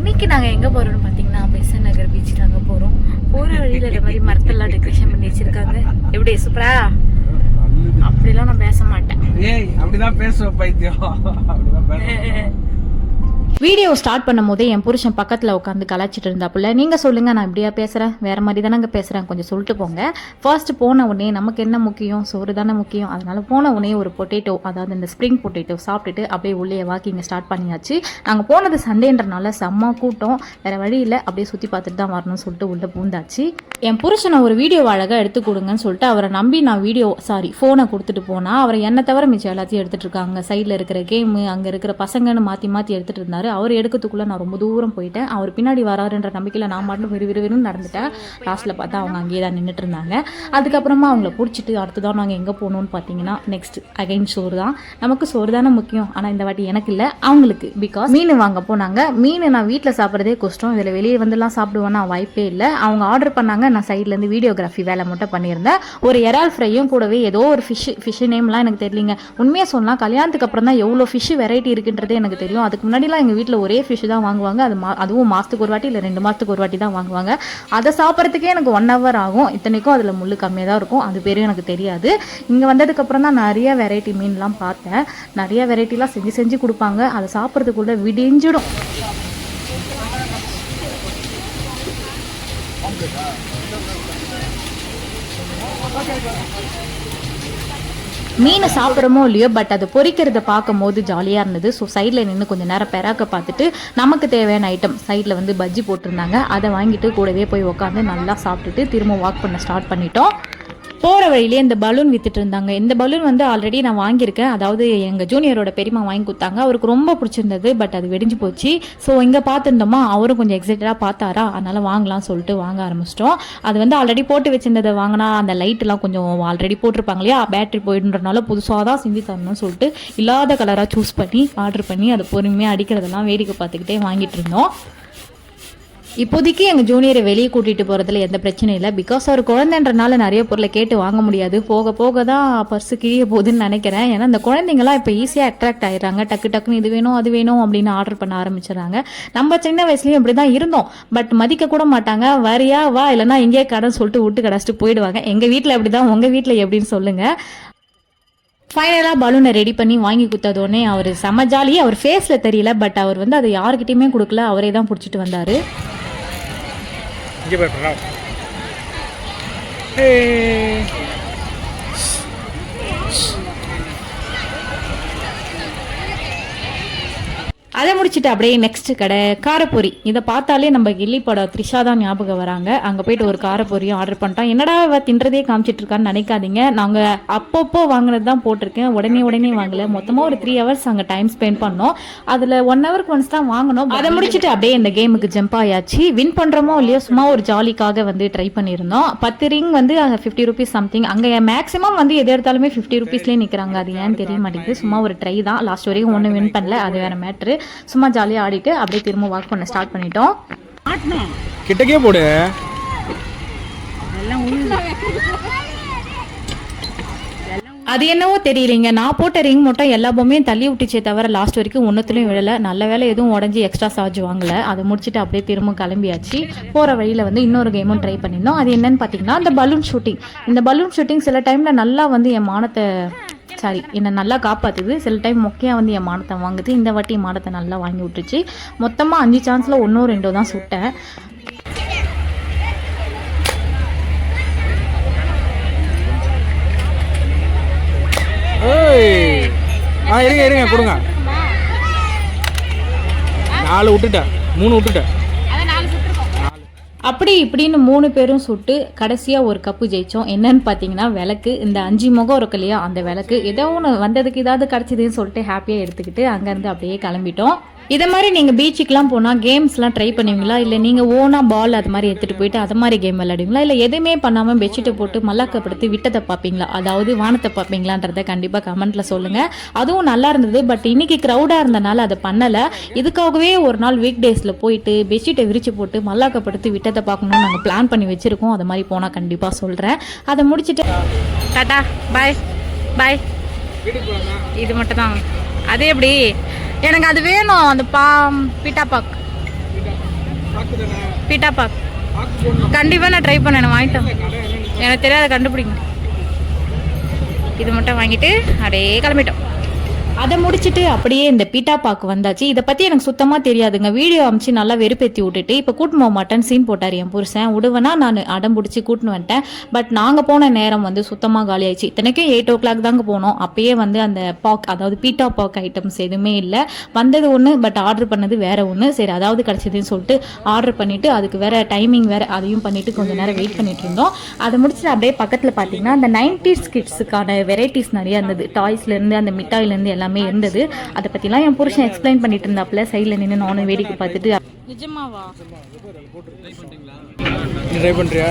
இன்னைக்கு நாங்கள் எங்கே போகிறோம்னு பார்த்தீங்கன்னா பெசன் நகர் பீச் நாங்கள் போகிறோம் போகிற வழியில் இந்த மாதிரி மரத்தெல்லாம் டெக்கரேஷன் பண்ணி வச்சிருக்காங்க. எப்படி சூப்பரா அப்படிலாம் நான் பேச மாட்டேன். ஏய் அப்படிதான் பேசுவேன் பைத்தியம். அப்படிதான் பேசுவேன் வீடியோ ஸ்டார்ட் பண்ணும் போதே என் புருஷன் பக்கத்தில் உட்காந்து கலாச்சிட்டு இருந்தாப்புல நீங்கள் சொல்லுங்கள் நான் இப்படியா பேசுகிறேன் வேறு மாதிரி தானங்க பேசுகிறேன் கொஞ்சம் சொல்லிட்டு போங்க. ஃபர்ஸ்ட் போன உடனே நமக்கு என்ன முக்கியம்? சோறு தானே முக்கியம். அதனால் போன உடனே ஒரு பொட்டேட்டோ அதாவது இந்த ஸ்ப்ரிங் பொட்டேட்டோ சாப்பிட்டுட்டு அப்படியே உள்ளே வாக்கிங் ஸ்டார்ட் பண்ணியாச்சு. நாங்கள் போனது சண்டேன்றனால செம்ம கூட்டம். வேறு வழி இல்லை. அப்படியே சுற்றி பார்த்துட்டு தான் வரணும்னு சொல்லிட்டு உள்ளே பூந்தாச்சு. என் புருஷனை ஒரு வீடியோ அழகாக எடுத்து கொடுங்கன்னு சொல்லிட்டு அவரை நம்பி நான் வீடியோ சாரி ஃபோனை கொடுத்துட்டு போனால் அவரை என்னை தவிர மிச்சம் எல்லாத்தையும் எடுத்துகிட்டு இருக்காங்க. சைடில் இருக்கிற கேமு அங்கே இருக்கிற பசங்கன்னு மாற்றி மாற்றி எடுத்துகிட்டு இருந்தார். அவர் எடுக்கிறதுக்குள்ளே நான் ரொம்ப தூரம் போயிட்டேன். அவர் பின்னாடி வராருன்ற நம்பிக்கையில் நான் மட்டும் விறு விறுவிறுன்னு நடந்துட்டேன். லாஸ்ட்டில் பார்த்தா அவங்க அங்கேயே தான் நின்றுட்டு இருந்தாங்க அதுக்கப்புறமா அவங்கள பிடிச்சிட்டு அடுத்ததான் நாங்கள் எங்கே போகணும்னு பார்த்தீங்கன்னா நெக்ஸ்ட் அகைன் சோறு தான். நமக்கு சோறு தானே முக்கியம். ஆனால் இந்த வாட்டி எனக்கு இல்லை அவங்களுக்கு. பிகாஸ் மீன் வாங்க போனாங்க. மீன் நான் வீட்டில் சாப்பிட்றதே கஷ்டம். இதில் வெளியே வந்துலாம் சாப்பிடுவேன்னா வாய்ப்பே இல்லை. அவங்க ஆர்டர் பண்ணாங்க. நான் சைட்லேருந்து வீடியோகிராஃபி வேலை மட்டும் பண்ணியிருந்தேன். ஒரு எறால் ஃப்ரையும் கூடவே ஏதோ ஒரு ஃபிஷ் ஃபிஷ் நேம்லாம் எனக்கு தெரியலிங்க. உண்மையாக சொன்னால் கல்யாணத்துக்கு அப்புறம் தான் எவ்வளோ ஃபிஷ் வெரைட்டி இருக்குன்றதே எனக்கு தெரியும். அதுக்கு முன்னாடிலாம் எங்கள் வீட்டில் ஒரு ஃபிஷ் தான் வாங்குவாங்க. அது மா அதுவும் மாதத்துக்கு ஒரு வாட்டி இல்லை ரெண்டு மாதத்துக்கு ஒரு வாட்டி தான் வாங்குவாங்க. அதை சாப்பிட்றதுக்கே எனக்கு ஒன் ஹவர் ஆகும். இத்தனைக்கும் அதில் முள் கம்மியாக தான் இருக்கும். அது பேரும் எனக்கு தெரியாது. இங்கே வந்ததுக்கப்புறம் தான் நிறைய வெரைட்டி மீன்லாம் பார்த்தேன். நிறைய வெரைட்டிலாம் செஞ்சு செஞ்சு கொடுப்பாங்க. அதை சாப்பிட்றதுக்குள்ளே விடிஞ்சிடும். மீனை சாப்பிட்றமோ இல்லையோ பட் அது பொரிக்கிறத பார்க்கும் போது ஜாலியாக இருந்தது. ஸோ சைடில் நின்று கொஞ்சம் நேரம் பெறாக்க பார்த்துட்டு நமக்கு தேவையான ஐட்டம் சைடில் வந்து பஜ்ஜி போட்டிருந்தாங்க. அதை வாங்கிட்டு கூடவே போய் உட்காந்து நல்லா சாப்பிட்டுட்டு திரும்ப வாக் பண்ண ஸ்டார்ட் பண்ணிட்டோம். போகிற வழியிலே இந்த பலூன் வித்துட்டு இருந்தாங்க. இந்த பலூன் வந்து ஆல்ரெடி நான் வாங்கியிருக்கேன். அதாவது எங்கள் ஜூனியரோட பெரியமா வாங்கி கொடுத்தாங்க. அவருக்கு ரொம்ப பிடிச்சிருந்தது பட் அது வெடிஞ்சு போச்சு. ஸோ இங்கே பார்த்துருந்தோமா அவரும் கொஞ்சம் எக்ஸைட்டடாக பார்த்தாரா? அதனால் வாங்கலாம் சொல்லிட்டு வாங்க ஆரம்பிச்சிட்டோம். அது வந்து ஆல்ரெடி போட்டு வச்சிருந்ததை வாங்கினா அந்த லைட்டெலாம் கொஞ்சம் ஆல்ரெடி போட்டிருப்பாங்க இல்லையா? பேட்டரி போயிடுன்றனால புதுசாக தான் செஞ்சு தரணும்னு சொல்லிட்டு இல்லாத கலராக சூஸ் பண்ணி ஆர்டர் பண்ணி அதை பொறுமையாக அடிக்கிறதெல்லாம் வேடிக்கை பார்த்துக்கிட்டே வாங்கிட்டு இருந்தோம். இப்போதைக்கு எங்கள் ஜூனியரை வெளியே கூட்டிகிட்டு போகிறதுல எந்த பிரச்சனையும் இல்லை. பிகாஸ் அவர் குழந்தைன்றனால நிறைய பொருளை கேட்டு வாங்க முடியாது. போக போக தான் பர்ஸு கிழிய போகுதுன்னு நினைக்கிறேன். ஏன்னா அந்த குழந்தைங்களாம் இப்போ ஈஸியாக அட்ராக்ட் ஆயிடுறாங்க. டக்கு டக்குன்னு இது வேணும் அது வேணும் அப்படின்னு ஆர்டர் பண்ண ஆரம்பிச்சிடுறாங்க. நம்ம சின்ன வயசுலேயும் இப்படி தான் இருந்தோம். பட் மதிக்க கூட மாட்டாங்க. வரியா வா இல்லைன்னா எங்கேயே கடன் சொல்லிட்டு விட்டு கடைச்சிட்டு போயிடுவாங்க. எங்கள் வீட்டில் அப்படி தான் உங்கள் வீட்டில் எப்படின்னு சொல்லுங்கள் ஃபைனலாக பலூனை ரெடி பண்ணி வாங்கி கொடுத்ததோடனே அவர் செம ஜாலி அவர் ஃபேஸில் தெரியல. பட் அவர் வந்து அதை யாருக்கிட்டையுமே கொடுக்கல. அவரே தான் பிடிச்சிட்டு வந்தார். เยอะไปของเราเฮ้ அதை முடிச்சுட்டு அப்படியே நெக்ஸ்ட் கடை காரப்பொரி. இதை பார்த்தாலே நம்ம கில்லி படம் த்ரிஷா தான் ஞாபகம் வராங்க. அங்கே போயிட்டு ஒரு காரப்பொரியும் ஆர்டர் பண்ணிட்டோம் என்னடா இவ தின்றதே காமிச்சிட்டு இருக்கான்னு நினைக்காதீங்க. நாங்கள் அப்பப்போ வாங்கினது தான் போட்டிருக்கேன். உடனே உடனே வாங்கல. மொத்தமாக ஒரு த்ரீ ஹவர்ஸ் அங்கே டைம் ஸ்பெண்ட் பண்ணோம். அதில் ஒன் ஹவருக்கு ஒன்ஸ் தான் வாங்கினோம். அதை முடிச்சுட்டு அப்படியே இந்த கேமுக்கு ஜம்ப் ஆயாச்சு. வின் பண்ணுறோமோ இல்லையோ சும்மா ஒரு ஜாலிக்காக வந்து ட்ரை பண்ணியிருந்தோம். பத்து ரிங் வந்து ஃபிஃப்டி ருபீஸ் சம்திங் அங்கே மேக்ஸிமம் வந்து எது எடுத்தாலுமே ஃபிஃப்டி ருபீஸ்லேயே நிற்கிறாங்க அது ஏன்னு தெரிய மாட்டேங்குது. சும்மா ஒரு ட்ரை தான். லாஸ்ட் வரைக்கும் ஒன்றும் வின் பண்ணல. அது வேற மேட்ரு சும்மா ஜாலியாக ஆடிட்டு அப்படியே திரும்ப வாக் பண்ண ஸ்டார்ட் பண்ணிட்டோம். கிட்டக்கே போடு. அது என்னவோ தெரியலைங்க. நான் போட்ட ரிங் மட்டும் எல்லா பொம்மையும் தள்ளி விட்டுச்சே தவிர லாஸ்ட் வரைக்கும் ஒன்றுத்துலையும் விழல. நல்ல வேலை எதுவும் உடஞ்சி எக்ஸ்ட்ரா சார்ஜ் வாங்கல. அதை முடிச்சுட்டு அப்படியே திரும்ப கிளம்பியாச்சு. போகிற வழியில் வந்து இன்னொரு கேமும் ட்ரை பண்ணியிருந்தோம். அது என்னன்னு பார்த்தீங்கன்னா அந்த பலூன் ஷூட்டிங் இந்த பலூன் ஷூட்டிங் சில டைமில் நல்லா வந்து என் மானத்தை சாரி என்னை நல்லா காப்பாற்றுது சில டைம் மொக்கையாக வந்து என் மானத்தை வாங்குது. இந்த வாட்டி என் மானத்தை நல்லா வாங்கி விட்டுருச்சு மொத்தமாக அஞ்சு சான்ஸில் ஒன்றோ ரெண்டோ தான் சுட்டேன். ஆ இருங்க இருங்க கொடுங்க. நாலு விட்டுட்டேன். மூணு விட்டுட்டேன். அப்படி இப்படின்னு மூணு பேரும் சுட்டு கடைசியாக ஒரு கப்பு ஜெயித்தோம் என்னன்னு பார்த்தீங்கன்னா விளக்கு. இந்த அஞ்சு முகம் இருக்கு இல்லையா அந்த விளக்கு. ஏதோ ஒன்று வந்ததுக்கு ஏதாவது கிடச்சிதுன்னு சொல்லிட்டு ஹாப்பியாக எடுத்துக்கிட்டு அங்கேருந்து அப்படியே கிளம்பிட்டோம். இதை மாதிரி நீங்கள் பீச்சுக்கெலாம் போனால் கேம்ஸ்லாம் ட்ரை பண்ணுவீங்களா? இல்லை நீங்கள் ஓனாக பால் அது மாதிரி எடுத்துகிட்டு போயிட்டு அது மாதிரி கேம் விளையாடுவீங்களா? இல்லை எதுவுமே பண்ணாமல் பெட்ஷீட்டை போட்டு மல்லாக்கப்படுத்தி விட்டதை பார்ப்பீங்களா? அதாவது வானத்தை பார்ப்பீங்களான்றதை கண்டிப்பாக கமெண்ட்டில் சொல்லுங்கள் அதுவும் நல்லா இருந்தது. பட் இன்றைக்கி க்ரௌடாக இருந்தனால அதை பண்ணலை. இதுக்காகவே ஒரு நாள் வீக் டேஸில் போயிட்டு பெட்ஷீட்டை விரித்து போட்டு மல்லாக்கப்படுத்தி விட்டதை பார்க்கணும்னு நாங்கள் பிளான் பண்ணி வச்சுருக்கோம். அது மாதிரி போனால் கண்டிப்பாக சொல்கிறேன் அதை முடிச்சுட்டு டாட்டா பாய் பாய் இது மட்டும்தான். அது எப்படி? எனக்கு அது வேணும் அந்த பா பீட்டா பாக். பீட்டா பாக். கண்டிப்பாக நான் ட்ரை பண்ணேன் நான் வாங்கிட்டேன் எனக்கு தெரியாத கண்டுபிடிங்க. இது மட்டும் வாங்கிட்டு அப்படியே கிளம்பிட்டோம். அதை முடிச்சுட்டு அப்படியே இந்த பீட்டா பாக்கு வந்தாச்சு. இதை பற்றி எனக்கு சுத்தமாக தெரியாதுங்க. வீடியோ அமிச்சு நல்லா வெறுப்பேற்றி விட்டுட்டு இப்போ கூட்டின்னு போக மாட்டேன்னு சீன் போட்டார் என் புருஷன். விடுவேனா நான் அடம் பிடிச்சி கூட்டின்னு வந்துட்டேன். பட் நாங்கள் போன நேரம் வந்து சுத்தமாக காலியாயிடுச்சு இத்தனைக்கும் எயிட் ஓ கிளாக் தாங்க போனோம். அப்பயே வந்து அந்த பாக் அதாவது பீட்டா பாக் ஐட்டம்ஸ் எதுவுமே இல்லை. வந்தது ஒன்று பட் ஆர்டர் பண்ணது வேற ஒன்று சரி அதாவது கிடச்சதுன்னு சொல்லிட்டு ஆர்டர் பண்ணிவிட்டு அதுக்கு வேற டைமிங் வேற அதையும் பண்ணிட்டு கொஞ்சம் நேரம் வெயிட் பண்ணிட்டு இருந்தோம். அதை முடிச்சுட்டு அப்படியே பக்கத்தில் பார்த்தீங்கன்னா அந்த நைன்டிஸ் கிட்ஸுக்கான வெரைட்டிஸ் நிறைய இருந்தது. டாய்ஸ்லேருந்து அந்த மிட்டாயிலேருந்து எல்லாமே இருந்தது. அதை பற்றிலாம் என் புருஷன் எக்ஸ்பிளைன் பண்ணிட்டு இருந்தாப்புல. சைடில் நின்று நானும் வேடிக்கை பார்த்துட்டு நிஜமாவா? நீ ட்ரை பண்ணுறியா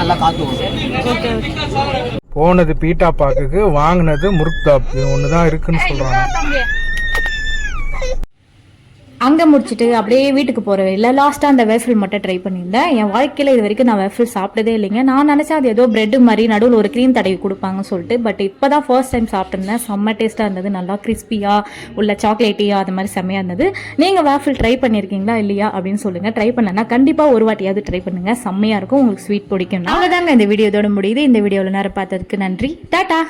நல்லா காத்து வரும் போனது பீட்டா பாக்குக்கு வாங்கினது முருக்தாப் இது ஒன்று தான் இருக்குன்னு சொல்கிறாங்க அங்கே முடிச்சுட்டு அப்படியே வீட்டுக்கு போகிற இல்லை லாஸ்ட்டாக அந்த வேஃபில் மட்டும் ட்ரை பண்ணியிருந்தேன். என் வாழ்க்கையில் இது வரைக்கும் நான் வேஃபில் சாப்பிட்டதே இல்லைங்க. நான் நினச்சேன் அது ஏதோ பிரெட் மாதிரி நடுவில் ஒரு க்ரீம் தடவி கொடுப்பாங்கன்னு சொல்லிட்டு பட் இப்போ தான் ஃபர்ஸ்ட் டைம் சாப்பிட்ருந்தேன் செம்ம டேஸ்ட்டாக இருந்தது. நல்லா கிறிஸ்பியாக உள்ள சாக்லேட்டியாக அது மாதிரி செம்மையாக இருந்தது. நீங்கள் வேஃபில் ட்ரை பண்ணியிருக்கீங்களா இல்லையா அப்படின்னு சொல்லுங்கள் ட்ரை பண்ணனா கண்டிப்பாக ஒரு வாட்டியாவது ட்ரை பண்ணுங்கள் செம்மையாக இருக்கும். உங்களுக்கு ஸ்வீட் பிடிக்கும் அவ்வளோதாங்க இந்த வீடியோ இதோட முடியுது. இந்த வீடியோவில் நேரம் பார்த்ததுக்கு நன்றி. டாட்டா